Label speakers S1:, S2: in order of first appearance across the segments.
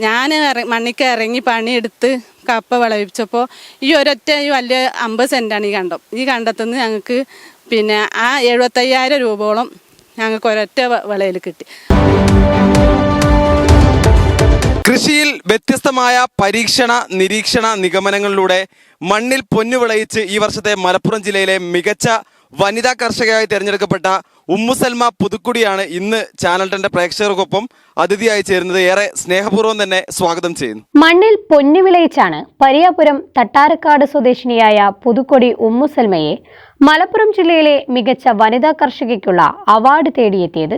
S1: ഞാൻ മണ്ണിക്ക് ഇറങ്ങി പണിയെടുത്ത് കപ്പ വിളവിച്ചപ്പോൾ ഈ ഒരൊറ്റ ഈ വലിയ അമ്പത് സെന്റാണ് ഈ കണ്ടം. ഈ കണ്ടത്തുനിന്ന് ഞങ്ങൾക്ക് പിന്നെ ആ എഴുപത്തയ്യായിരം രൂപയോളം ഞങ്ങൾക്ക് ഒരൊറ്റ വിളയിൽ കിട്ടി.
S2: കൃഷിയിൽ വ്യത്യസ്തമായ പരീക്ഷണ നിരീക്ഷണ നിഗമനങ്ങളിലൂടെ മണ്ണിൽ പൊന്നു വിളയിച്ച് ഈ വർഷത്തെ മലപ്പുറം ജില്ലയിലെ മികച്ച വനിതാ കർഷകയായി തിരഞ്ഞെടുക്കപ്പെട്ട ഉമ്മുസൽമ പുതുക്കുടിയാണ് ഇന്ന് ചാനൽ ടെന്റെ പ്രേക്ഷകർക്കൊപ്പം അതിഥിയായി ചേരുന്നത്. ഏറെ സ്നേഹപൂർവം തന്നെ സ്വാഗതം ചെയ്യുന്നു.
S3: മണ്ണിൽ പൊന്നു വിളയിച്ചാണ് പരിയാപുരം തട്ടാരക്കാട് സ്വദേശിനിയായ പുതുക്കൊടി ഉമ്മുസൽമയെ മലപ്പുറം ജില്ലയിലെ മികച്ച വനിതാ കർഷകയ്ക്കുള്ള അവാർഡ് തേടിയെത്തിയത്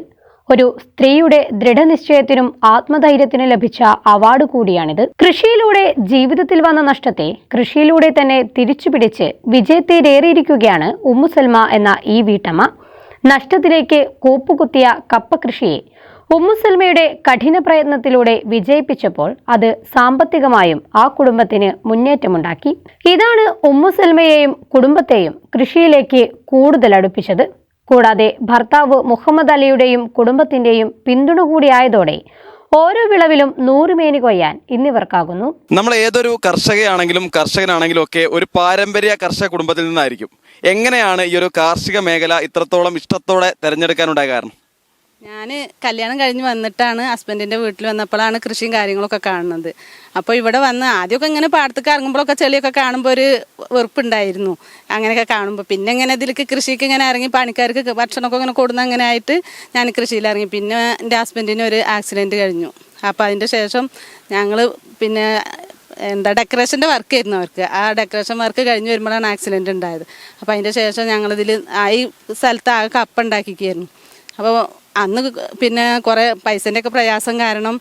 S3: ഒരു സ്ത്രീയുടെ ദൃഢനിശ്ചയത്തിനും ആത്മധൈര്യത്തിനും ലഭിച്ച അവാർഡ് കൂടിയാണിത്. കൃഷിയിലൂടെ ജീവിതത്തിൽ വന്ന നഷ്ടത്തെ കൃഷിയിലൂടെ തന്നെ തിരിച്ചുപിടിച്ച് വിജയത്തേരേറിയിരിക്കുകയാണ് ഉമ്മുസൽമ എന്ന ഈ വീട്ടമ്മ. നഷ്ടത്തിലേക്ക് കൂപ്പുകുത്തിയ കപ്പ കൃഷിയെ ഉമ്മുസൽമയുടെ കഠിന പ്രയത്നത്തിലൂടെ വിജയിപ്പിച്ചപ്പോൾ അത് സാമ്പത്തികമായും ആ കുടുംബത്തിന് മുന്നേറ്റമുണ്ടാക്കി. ഇതാണ് ഉമ്മുസൽമയെയും കുടുംബത്തെയും കൃഷിയിലേക്ക് കൂടുതൽ അടുപ്പിച്ചത്. കൂടാതെ ഭർത്താവ് മുഹമ്മദ് അലിയുടെയും കുടുംബത്തിന്റെയും പിന്തുണ കൂടിയായതോടെ ഓരോ വിളവിലും നൂറ് മേനി കൊയ്യാൻ ഇന്നിവർക്കാകുന്നു.
S2: നമ്മൾ ഏതൊരു കർഷകയാണെങ്കിലും കർഷകനാണെങ്കിലും ഒക്കെ ഒരു പാരമ്പര്യ കർഷക കുടുംബത്തിൽ നിന്നായിരിക്കും. എങ്ങനെയാണ് ഈ ഒരു കാർഷിക മേഖല ഇത്രത്തോളം ഇഷ്ടത്തോടെ തിരഞ്ഞെടുക്കാനുണ്ടായ കാരണം?
S1: ഞാൻ കല്യാണം കഴിഞ്ഞ് വന്നിട്ടാണ് ഹസ്ബൻഡിന്റെ വീട്ടിൽ വന്നപ്പോഴാണ് കൃഷിയും കാര്യങ്ങളൊക്കെ കാണുന്നത്. അപ്പോൾ ഇവിടെ വന്ന് ആദ്യമൊക്കെ ഇങ്ങനെ പാടത്തേക്ക് ഇറങ്ങുമ്പോഴൊക്കെ ചെളിയൊക്കെ കാണുമ്പോൾ ഒരു വെറുപ്പുണ്ടായിരുന്നു. അങ്ങനെയൊക്കെ കാണുമ്പോൾ പിന്നെ ഇങ്ങനെ ഇതിലേക്ക് കൃഷിക്ക് ഇങ്ങനെ ഇറങ്ങി പണിക്കാർക്ക് ഭക്ഷണമൊക്കെ ഇങ്ങനെ കൊടുന്ന അങ്ങനെ ആയിട്ട് ഞാൻ കൃഷിയിൽ ഇറങ്ങി. പിന്നെ എന്റെ ഹസ്ബൻഡിന് ഒരു ആക്സിഡന്റ് കഴിഞ്ഞു. അപ്പോൾ അതിന്റെ ശേഷം ഞങ്ങൾ പിന്നെ എന്താ ഡെക്കറേഷന്റെ വർക്ക് ആയിരുന്നു അവർക്ക്. ആ ഡെക്കറേഷൻ വർക്ക് കഴിഞ്ഞ് വരുമ്പോഴാണ് ആക്സിഡന്റ് ഉണ്ടായത്. അപ്പോൾ അതിന്റെ ശേഷം ഞങ്ങളിതിൽ ആ ഈ സ്ഥലത്ത് ആകെ കപ്പ ഉണ്ടാക്കിക്കായിരുന്നു അപ്പോൾ അന്ന് പിന്നെ കുറേ പൈസന്റെ ഒക്കെ പ്രയാസം കാരണം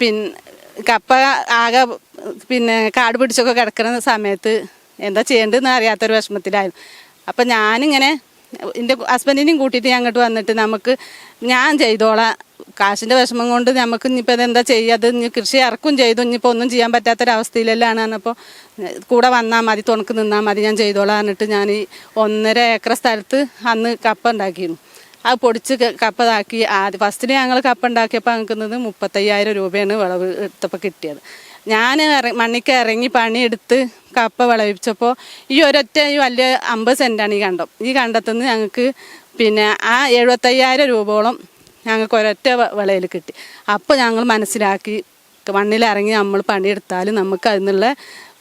S1: പിന്നെ കപ്പ ആകെ പിന്നെ കാട് പിടിച്ചൊക്കെ കിടക്കുന്ന സമയത്ത് എന്താ ചെയ്യേണ്ടതെന്ന് അറിയാത്തൊരു വിഷമത്തിലായിരുന്നു. അപ്പം ഞാനിങ്ങനെ എന്റെ ഹസ്ബൻഡിനെയും കൂട്ടിയിട്ട് ഞാൻ അങ്ങോട്ട് വന്നിട്ട് നമുക്ക് ഞാൻ ചെയ്തോളാം. കാശിന്റെ വിഷമം കൊണ്ട് നമുക്ക് ഇനിയിപ്പോൾ എന്താ ചെയ്യാത് ഇനി കൃഷി ഇറക്കും ചെയ്തു. ഇനിയിപ്പോൾ ഒന്നും ചെയ്യാൻ പറ്റാത്തൊരവസ്ഥയിലെല്ലാം അപ്പോൾ കൂടെ വന്നാൽ മതി തുണക്ക് നിന്നാൽ മതി ഞാൻ ചെയ്തോളാം എന്നിട്ട് ഞാൻ ഒന്നര ഏക്കർ സ്ഥലത്ത് അന്ന് കപ്പ ഉണ്ടാക്കിയിരുന്നു അത് പൊടിച്ച് കപ്പതാക്കി. ആദ്യം ഫസ്റ്റിന് ഞങ്ങൾ കപ്പ ഉണ്ടാക്കിയപ്പോൾ ഞങ്ങൾക്ക് മുപ്പത്തയ്യായിരം രൂപയാണ് വിളവ് എടുത്തപ്പോൾ കിട്ടിയത്. ഞാൻ ഇറ മണ്ണിക്ക് ഇറങ്ങി പണിയെടുത്ത് കപ്പ വിളവിച്ചപ്പോൾ ഈ ഒരൊറ്റ ഈ വലിയ അമ്പത് സെന്റാണ് ഈ കണ്ടം. ഈ കണ്ടത്തുനിന്ന് ഞങ്ങൾക്ക് പിന്നെ ആ എഴുപത്തയ്യായിരം രൂപയോളം ഞങ്ങൾക്ക് ഒരൊറ്റ വിളയിൽ കിട്ടി. അപ്പോൾ ഞങ്ങൾ മനസ്സിലാക്കി മണ്ണിലിറങ്ങി നമ്മൾ പണിയെടുത്താൽ നമുക്ക് അതിനുള്ള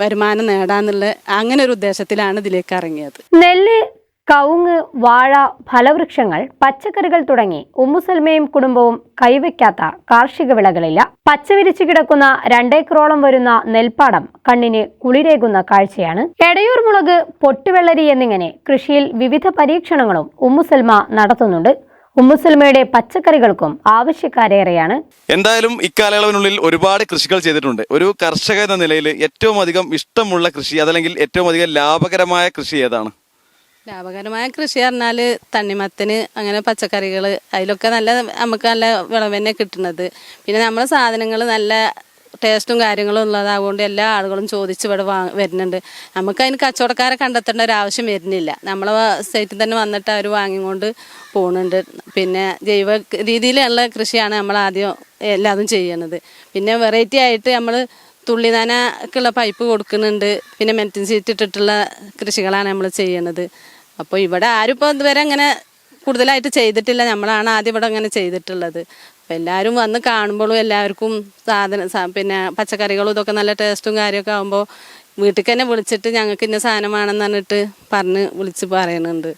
S1: വരുമാനം നേടാന്നുള്ള അങ്ങനെ ഒരു ഉദ്ദേശത്തിലാണ് ഇതിലേക്ക് ഇറങ്ങിയത്.
S3: നെല്ല് കവുങ്ങ് വാഴ ഫലവൃക്ഷങ്ങൾ പച്ചക്കറികൾ തുടങ്ങി ഉമ്മുസൽമയും കുടുംബവും കൈവയ്ക്കാത്ത കാർഷിക വിളകളില്ല. പച്ചവിരിച്ചു കിടക്കുന്ന രണ്ടേക്കറോളം വരുന്ന നെൽപ്പാടം കണ്ണിന് കുളിരേകുന്ന കാഴ്ചയാണ്. എടയൂർ മുളക് പൊട്ടുവെള്ളരി എന്നിങ്ങനെ കൃഷിയിൽ വിവിധ പരീക്ഷണങ്ങളും ഉമ്മുസൽമ നടത്തുന്നുണ്ട്. ഉമ്മുസൽമയുടെ പച്ചക്കറികൾക്കും ആവശ്യക്കാരേറെയാണ്.
S2: എന്തായാലും ഇക്കാലയളവിനുള്ളിൽ ഒരുപാട് കൃഷികൾ ചെയ്തിട്ടുണ്ട്. ഒരു കർഷക എന്ന നിലയിൽ ഏറ്റവും അധികം ഇഷ്ടമുള്ള കൃഷി അതല്ലെങ്കിൽ ഏറ്റവും അധികം ലാഭകരമായ കൃഷി ഏതാണ്?
S1: ലാഭകരമായ കൃഷി പറഞ്ഞാൽ തണ്ണിമത്തന് അങ്ങനെ പച്ചക്കറികൾ അതിലൊക്കെ നല്ല നമുക്ക് നല്ല വിളവ് തന്നെ കിട്ടുന്നത്. പിന്നെ നമ്മളെ സാധനങ്ങൾ നല്ല ടേസ്റ്റും കാര്യങ്ങളും ഉള്ളതാകൊണ്ട് എല്ലാ ആളുകളും ചോദിച്ച് ഇവിടെ വാ വരുന്നുണ്ട്. നമുക്ക് അതിന് കച്ചവടക്കാരെ കണ്ടെത്തേണ്ട ഒരു ആവശ്യം വരുന്നില്ല. നമ്മളെ സൈറ്റിൽ തന്നെ വന്നിട്ട് അവർ വാങ്ങിക്കൊണ്ട് പോകുന്നുണ്ട് പിന്നെ ജൈവ രീതിയിലുള്ള കൃഷിയാണ് നമ്മൾ ആദ്യം എല്ലാതും ചെയ്യണത്. പിന്നെ വെറൈറ്റി ആയിട്ട് നമ്മൾ തുള്ളി നനക്കുള്ള പൈപ്പ് കൊടുക്കുന്നുണ്ട്. പിന്നെ മെന്റിൻ സീറ്റ് ഇട്ടിട്ടുള്ള കൃഷികളാണ് നമ്മൾ ചെയ്യുന്നത്. അപ്പോൾ ഇവിടെ ആരും ഇപ്പോൾ ഇതുവരെ അങ്ങനെ കൂടുതലായിട്ട് ചെയ്തിട്ടില്ല. നമ്മളാണ് ആദ്യം ഇവിടെ അങ്ങനെ ചെയ്തിട്ടുള്ളത്. അപ്പോൾ എല്ലാവരും വന്ന് കാണുമ്പോഴും എല്ലാവർക്കും സാധന പിന്നെ പച്ചക്കറികളും ഇതൊക്കെ നല്ല ടേസ്റ്റും കാര്യമൊക്കെ ആകുമ്പോൾ വീട്ടിൽ തന്നെ വിളിച്ചിട്ട് ഞങ്ങൾക്ക് ഇന്ന സാധനമാണെന്ന് പറഞ്ഞിട്ട് പറഞ്ഞ് വിളിച്ച് പറയുന്നുണ്ട്.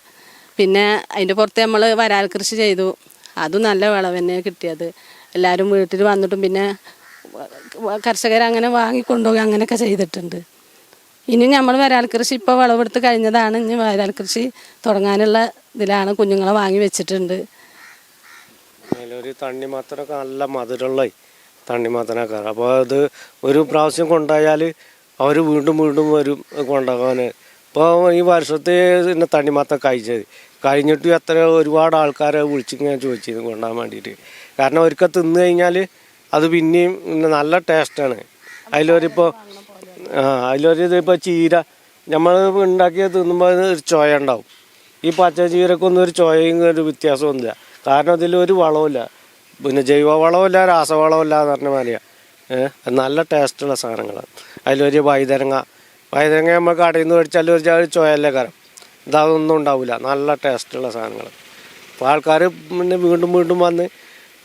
S1: പിന്നെ അതിന്റെ പുറത്ത് നമ്മൾ വരാൽ കൃഷി ചെയ്തു. അതും നല്ല വിളവ് തന്നെയാണ് കിട്ടിയത്. എല്ലാവരും വീട്ടിൽ വന്നിട്ടും പിന്നെ കർഷകർ അങ്ങനെ വാങ്ങിക്കൊണ്ടുപോയി അങ്ങനെയൊക്കെ ചെയ്തിട്ടുണ്ട്. ഇനി നമ്മൾ വരാൽ കൃഷി ഇപ്പോൾ വിളവെടുത്ത് കഴിഞ്ഞതാണ്. ഇനി വരാൽ കൃഷി തുടങ്ങാനുള്ള ഇതിലാണ് കുഞ്ഞുങ്ങളെ വാങ്ങി വെച്ചിട്ടുണ്ട്.
S4: അതിലൊരു തണ്ണിമത്തനൊക്കെ നല്ല മധുരമുള്ള തണ്ണിമത്തനൊക്കെ അപ്പോൾ അത് ഒരു പ്രാവശ്യം കൊണ്ടായാൽ അവർ വീണ്ടും വീണ്ടും വരും കൊണ്ടാകാൻ ഇപ്പോൾ ഈ വർഷത്തെ പിന്നെ തണ്ണിമത്തം കഴിച്ചത്. കഴിഞ്ഞിട്ട് എത്ര ഒരുപാട് ആൾക്കാരെ വിളിച്ചിങ്ങനെ ചോദിച്ചിരുന്നു കൊണ്ടുപോകാൻ വേണ്ടിയിട്ട്. കാരണം അവർക്ക് തിന്നു കഴിഞ്ഞാൽ അത് പിന്നെയും പിന്നെ നല്ല ടേസ്റ്റാണ് അതിലൊരിപ്പോൾ ആ അതിലൊരു ഇതിപ്പോൾ ചീര നമ്മൾ ഉണ്ടാക്കിയത് തിന്നുമ്പോൾ ഒരു ചോയ ഉണ്ടാവും ഈ പച്ച ചീരക്കൊന്നും ഒരു ചോയയും ഒരു വ്യത്യാസമൊന്നുമില്ല കാരണം ഒരു വളവുമില്ല. പിന്നെ ജൈവ വളവുമില്ല രാസവളമില്ല എന്ന് പറഞ്ഞ മാതിരിയാണ് നല്ല ടേസ്റ്റുള്ള സാധനങ്ങളാണ് അതിലൊരു വൈതരങ്ങ വൈതരങ്ങ നമ്മൾ കടയിൽ നിന്ന് മേടിച്ചാൽ ഒരു ചോയല്ലേ കാരണം ഇതൊന്നും ഉണ്ടാവില്ല നല്ല ടേസ്റ്റുള്ള സാധനങ്ങൾ അപ്പോൾ ആൾക്കാർ പിന്നെ വീണ്ടും വീണ്ടും വന്ന്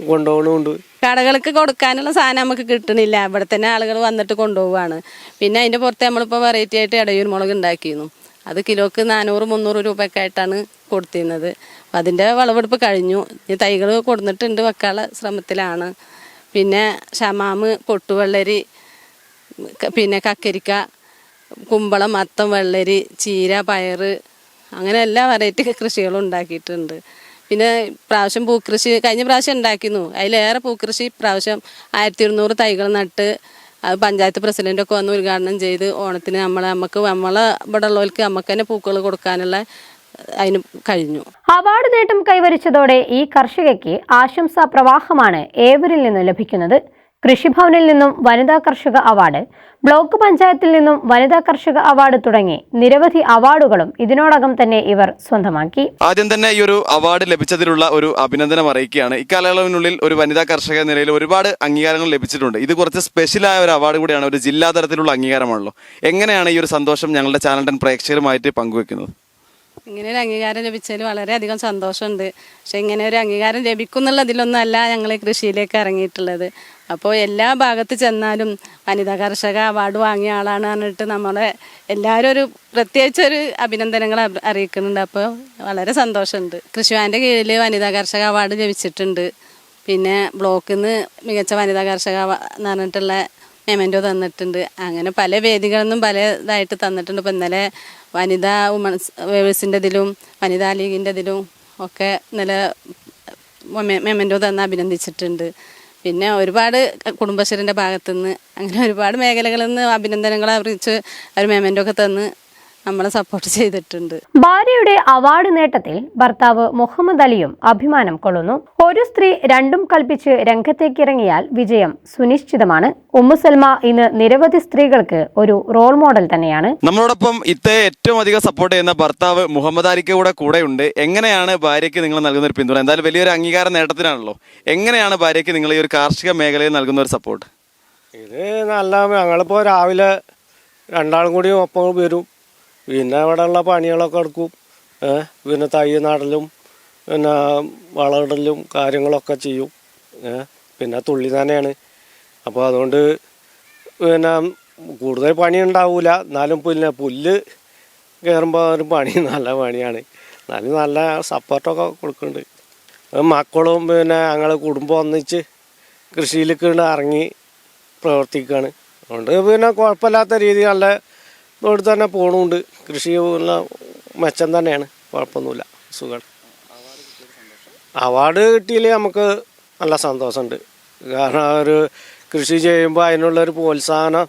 S4: കൊണ്ടുപോകണമുണ്ട്
S1: കടകൾക്ക് കൊടുക്കാനുള്ള സാധനം നമുക്ക് കിട്ടണില്ല. ഇവിടെ തന്നെ ആളുകൾ വന്നിട്ട് കൊണ്ടുപോവാണ് പിന്നെ അതിന്റെ പുറത്ത് നമ്മളിപ്പോൾ വെറൈറ്റി ആയിട്ട് ഇടയൂർ മുളക് ഉണ്ടാക്കിയിരുന്നു. അത് കിലോക്ക് നാനൂറ് മുന്നൂറ് രൂപയൊക്കെ ആയിട്ടാണ് കൊടുത്തിരുന്നത്. അപ്പം അതിന്റെ വിളവെടുപ്പ് കഴിഞ്ഞു. ഈ തൈകൾ കൊടുത്തിട്ടുണ്ട് വെക്കാനുള്ള ശ്രമത്തിലാണ്. പിന്നെ ഷമാമ് പൊട്ടുവെള്ളരി പിന്നെ കക്കരിക്ക കുമ്പളം മത്തം വെള്ളരി ചീര പയറ് അങ്ങനെ എല്ലാ വെറൈറ്റി കൃഷികളും ഉണ്ടാക്കിയിട്ടുണ്ട്. പിന്നെ പ്രാവശ്യം പൂക്കൃഷി കഴിഞ്ഞ പ്രാവശ്യം ഉണ്ടാക്കിയിരുന്നു അതിലേറെ പൂക്കൃഷി പ്രാവശ്യം ആയിരത്തി ഇരുന്നൂറ് തൈകൾ നട്ട് അത് പഞ്ചായത്ത് പ്രസിഡന്റൊക്കെ വന്ന് ഉദ്ഘാടനം ചെയ്ത് ഓണത്തിന് നമ്മളെ നമുക്ക് നമ്മളെ ഇവിടെ ഉള്ളവർക്ക് നമുക്ക് തന്നെ പൂക്കൾ കൊടുക്കാനുള്ള അതിന് കഴിഞ്ഞു.
S3: അവാർഡ് നേട്ടം കൈവരിച്ചതോടെ ഈ കർഷകയ്ക്ക് ആശംസാ പ്രവാഹമാണ് ഏവരിൽ നിന്ന് ലഭിക്കുന്നത്. കൃഷിഭവനിൽ നിന്നും വനിതാ കർഷക അവാർഡ് ബ്ലോക്ക് പഞ്ചായത്തിൽ നിന്നും വനിതാ കർഷക അവാർഡ് തുടങ്ങി നിരവധി അവാർഡുകളും ഇതിനോടകം തന്നെ ഇവർ സ്വന്തമാക്കി.
S2: ആദ്യം തന്നെ ഈ ഒരു അവാർഡ് ലഭിച്ചതിലുള്ള ഒരു അഭിനന്ദനം അറിയിക്കുകയാണ്. ഇക്കാലയളവിനുള്ളിൽ ഒരു വനിതാ കർഷക നിലയിൽ ഒരുപാട് അംഗീകാരങ്ങൾ ലഭിച്ചിട്ടുണ്ട്. ഇത് കുറച്ച് സ്പെഷ്യലായ ഒരു അവാർഡ് കൂടിയാണ്. ഒരു ജില്ലാ തലത്തിലുള്ള അംഗീകാരമാണല്ലോ. എങ്ങനെയാണ് ഈ ഒരു സന്തോഷം ഞങ്ങളുടെ ചാനൽ പ്രേക്ഷകരുമായിട്ട് പങ്കുവെക്കുന്നത്?
S1: ഇങ്ങനെ ഒരു അംഗീകാരം ലഭിച്ചതിൽ വളരെയധികം സന്തോഷമുണ്ട്. പക്ഷെ ഇങ്ങനെ ഒരു അംഗീകാരം ലഭിക്കും എന്നുള്ളതിലൊന്നല്ല ഞങ്ങൾ കൃഷിയിലേക്ക് ഇറങ്ങിയിട്ടുള്ളത്. അപ്പോൾ എല്ലാ ഭാഗത്ത് ചെന്നാലും വനിതാ കർഷക അവാർഡ് വാങ്ങിയ ആളാണ് പറഞ്ഞിട്ട് നമ്മളെ എല്ലാവരും ഒരു പ്രത്യേകിച്ച് ഒരു അഭിനന്ദനങ്ങൾ അറി- അറിയിക്കുന്നുണ്ട്. അപ്പോൾ വളരെ സന്തോഷമുണ്ട്. കൃഷിവാന്റെ കീഴിൽ വനിതാ കർഷക അവാർഡ് ലഭിച്ചിട്ടുണ്ട്. പിന്നെ ബ്ലോക്കിൽ നിന്ന് മികച്ച വനിതാ കർഷക എന്ന് പറഞ്ഞിട്ടുള്ള മെമന്റോ തന്നിട്ടുണ്ട്. അങ്ങനെ പല വേദികളെന്നും പല ഇതായിട്ട് തന്നിട്ടുണ്ട്. ഇപ്പം ഇന്നലെ വനിതാ വുമൺസ് വേഴ്സിന്റെ ഇതിലും വനിതാ ലീഗിന്റെ ഇതിലും ഒക്കെ ഇന്നലെ മെമന്റോ തന്ന് അഭിനന്ദിച്ചിട്ടുണ്ട്. പിന്നെ ഒരുപാട് കുടുംബശ്രീന്റെ ഭാഗത്തുനിന്ന് അങ്ങനെ ഒരുപാട് മേഖലകളിൽ നിന്ന് അഭിനന്ദനങ്ങൾ അറിയിച്ച് അവർ മെമന്റോ ഒക്കെ തന്ന് നമ്മളെ സപ്പോർട്ട് ചെയ്തിട്ടുണ്ട്.
S3: ഭാര്യയുടെ അവാർഡ് നേട്ടത്തിൽ ഭർത്താവ് മുഹമ്മദ് അലിയും അഭിമാനം കൊള്ളുന്നു. ഒരു സ്ത്രീ രണ്ടും കൽപ്പിച്ച് രംഗത്തേക്കിറങ്ങിയാൽ വിജയം സുനിശ്ചിതമാണ്. ഉമ്മുസൽമ ഇന്ന് നിരവധി സ്ത്രീകൾക്ക് ഒരു റോൾ മോഡൽ തന്നെയാണ്.
S2: നമ്മളോടൊപ്പം ഇത്തേ ഏറ്റവും അധികം സപ്പോർട്ട് ചെയ്യുന്ന ഭർത്താവ് മുഹമ്മദ് അലിക്ക് കൂടെ കൂടെയുണ്ട്. എങ്ങനെയാണ് ഭാര്യയ്ക്ക് നിങ്ങൾ നൽകുന്ന ഒരു പിന്തുണ? എന്തായാലും വലിയൊരു അംഗീകാര നേട്ടത്തിനാണല്ലോ. എങ്ങനെയാണ് ഭാര്യയ്ക്ക് നിങ്ങൾ ഈ ഒരു കാർഷിക മേഖലയിൽ നൽകുന്ന ഒരു സപ്പോർട്ട്
S4: ഇത് നല്ല ഞങ്ങളിപ്പോൾ രാവിലെ രണ്ടാളും കൂടി ഒപ്പം വരും. പിന്നെ അവിടെ ഉള്ള പണികളൊക്കെ എടുക്കും. പിന്നെ തൈ നടലും പിന്നെ വളമിടലും കാര്യങ്ങളൊക്കെ ചെയ്യും. പിന്നെ തുള്ളി തന്നെയാണ് അപ്പോൾ അതുകൊണ്ട് പിന്നെ കൂടുതൽ പണി ഉണ്ടാവില്ല എന്നാലും പിന്നെ പുല്ല് കയറുമ്പോൾ ഒരു പണി നല്ല പണിയാണ്. എന്നാലും നല്ല സപ്പോർട്ടൊക്കെ കൊടുക്കുന്നുണ്ട്. മക്കളും പിന്നെ ഞങ്ങൾ കുടുംബം ഒന്നിച്ച് കൃഷിയിലേക്ക് ഇറങ്ങി പ്രവർത്തിക്കുകയാണ് അതുകൊണ്ട് പിന്നെ കുഴപ്പമില്ലാത്ത രീതി നല്ല ഇതോട് തന്നെ പോണുണ്ട്. കൃഷി മെച്ചം തന്നെയാണ്. കുഴപ്പമൊന്നുമില്ല. സുഖം അവാർഡ് കിട്ടിയതിൽ നമുക്ക് നല്ല സന്തോഷമുണ്ട്. കാരണം ഒരു കൃഷി ചെയ്യുമ്പോൾ അതിനുള്ളൊരു പ്രോത്സാഹനം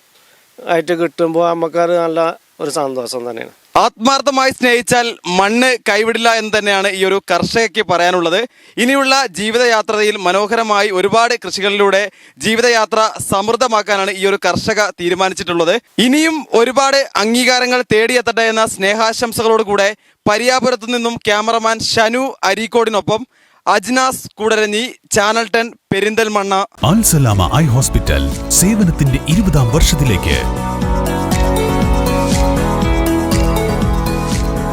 S4: ആയിട്ട് കിട്ടുമ്പോൾ നമുക്കത് നല്ല ഒരു സന്തോഷം തന്നെയാണ്.
S2: ആത്മാർത്ഥമായി സ്നേഹിച്ചാൽ മണ്ണ് കൈവിടില്ല എന്ന് തന്നെയാണ് ഈ ഒരു കർഷകയ്ക്ക് പറയാനുള്ളത്. ഇനിയുള്ള ജീവിതയാത്രയിൽ മനോഹരമായി ഒരുപാട് കൃഷികളിലൂടെ ജീവിതയാത്ര സമൃദ്ധമാക്കാനാണ് ഈ ഒരു കർഷക തീരുമാനിച്ചിട്ടുള്ളത്. ഇനിയും ഒരുപാട് അംഗീകാരങ്ങൾ തേടിയെത്തട്ടെ എന്ന സ്നേഹാശംസകളോടുകൂടെ പരിയാപുരത്തു നിന്നും cameraman Shanu അരീക്കോടിനൊപ്പം Ajnas Koodaranji channel ten Perinthalmanna.
S5: Alsalama eye hospital സേവനത്തിന്റെ ഇരുപതാം വർഷത്തിലേക്ക്.